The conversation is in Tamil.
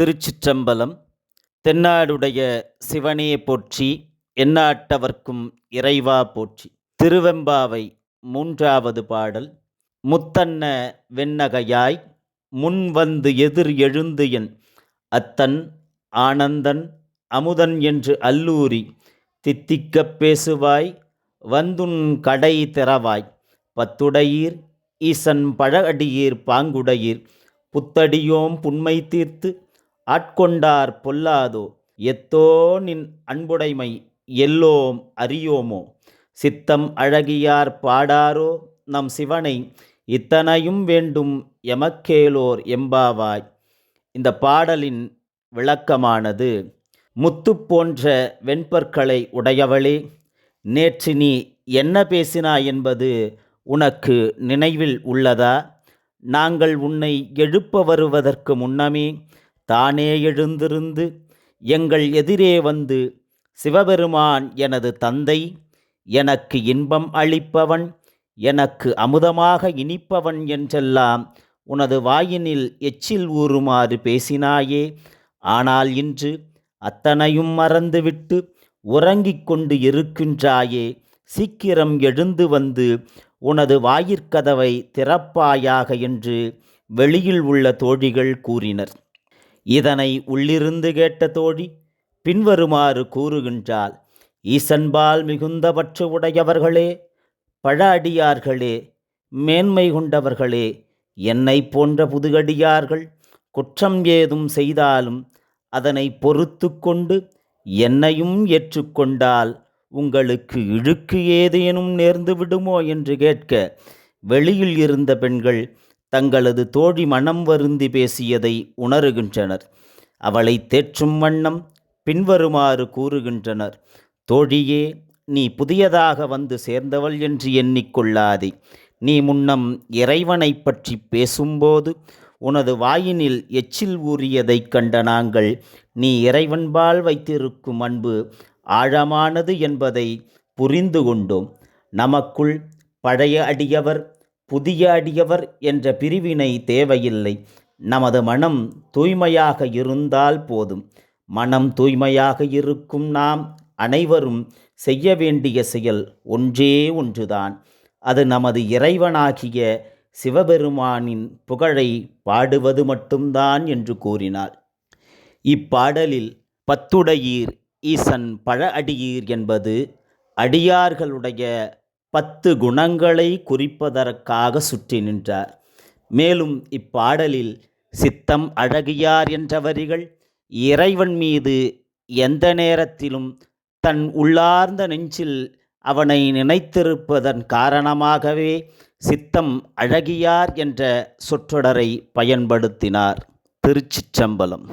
திருச்சிற்றம்பலம் தென்னாடுடைய சிவனே போற்றி எந்நாட்டவர்க்கும் இறைவா போற்றி. திருவெம்பாவை மூன்றாவது பாடல் முத்தன்ன வெண்ணகையாய் முன் வந்து எதிர் எழுந்து என் அத்தன் ஆனந்தன் அமுதன் என்று அல்லூரி தித்திக்கப் பேசுவாய் வந்துன் கடை திறவாய். பத்துடையீர் ஈசன் பழஅடியீர் பாங்குடையீர் புத்தடியோம் புன்மை தீர்த்து ஆட்கொண்டார் பொல்லாதோ? எத்தோ நின் அன்புடைமை எல்லோம் அறியோமோ? சித்தம் அழகியார் பாடாரோ? நம் சிவனை இத்தனையும் வேண்டும் எமக்கேலோர் எம்பாவாய். இந்த பாடலின் விளக்கமானது முத்து போன்ற வெண்பற்களை உடையவளே நேற்று நீ என்ன பேசினாய் என்பது உனக்கு நினைவில் உள்ளதா? நாங்கள் உன்னை எழுப்ப வருவதற்கு முன்னமே தானே எழுந்திருந்து எங்கள் எதிரே வந்து சிவபெருமான் எனது தந்தை எனக்கு இன்பம் அளிப்பவன் எனக்கு அமுதமாக இனிப்பவன் என்றெல்லாம் உனது வாயினில் எச்சில் ஊறுமாறு பேசினாயே. ஆனால் இன்று அத்தனையும் மறந்துவிட்டு உறங்கிக் கொண்டு இருக்கின்றாயே. சீக்கிரம் எழுந்து வந்து உனது வாயிற்கதவை திறப்பாயாக என்று வெளியில் உள்ள தோழிகள் கூறினர். இதனை உள்ளிருந்து கேட்ட தோழி பின்வருமாறு கூறுகின்றாள் ஈசன்பால் மிகுந்த பற்று உடையவர்களே பழ அடியார்களே மேன்மை கொண்டவர்களே என்னை போன்ற புதுகடியார்கள் குற்றம் ஏதும் செய்தாலும் அதனை பொறுத்து கொண்டு என்னையும் ஏற்றுக்கொண்டால் உங்களுக்கு இழுக்கு ஏதேனும் நேர்ந்து விடுமோ? என்று கேட்க வெளியில் இருந்த பெண்கள் தங்களது தோழி மனம் வருந்தி பேசியதை உணருகின்றனர். அவளை தேற்றும் வண்ணம் பின்வருமாறு கூறுகின்றனர். தோழியே நீ புதியதாக வந்து சேர்ந்தவள் என்று எண்ணிக்கொள்ளாதே. நீ முன்னம் இறைவனை பற்றி பேசும்போது உனது வாயினில் எச்சில் ஊறியதைக் கண்ட நாங்கள் நீ இறைவன்பால் வைத்திருக்கும் அன்பு ஆழமானது என்பதை புரிந்து கொண்டோம். நமக்குள் பழைய அடியவர் புதிய அடியவர் என்ற பிரிவினை தேவையில்லை. நமது மனம் தூய்மையாக இருந்தால் போதும். மனம் தூய்மையாக இருக்கும் நாம் அனைவரும் செய்ய வேண்டிய செயல் ஒன்றே ஒன்றுதான். அது நமது இறைவனாகிய சிவபெருமானின் புகழை பாடுவது மட்டும்தான் என்று கூறினார். இப்பாடலில் பத்துடையீர் ஈசன் பழ அடியீர் என்பது அடியார்களுடைய பத்து குணங்களை குறிப்பதற்காக சுற்றி நின்றார். மேலும் இப்பாடலில் சித்தம் அழகியார் என்ற வரிகள் இறைவன் மீது எந்த நேரத்திலும் தன் உள்ளார்ந்த நெஞ்சில் அவனை நினைத்திருப்பதன் காரணமாகவே சித்தம் அழகியார் என்ற சொற்றொடரை பயன்படுத்தினார் திருச்சிற்றம்பலம்.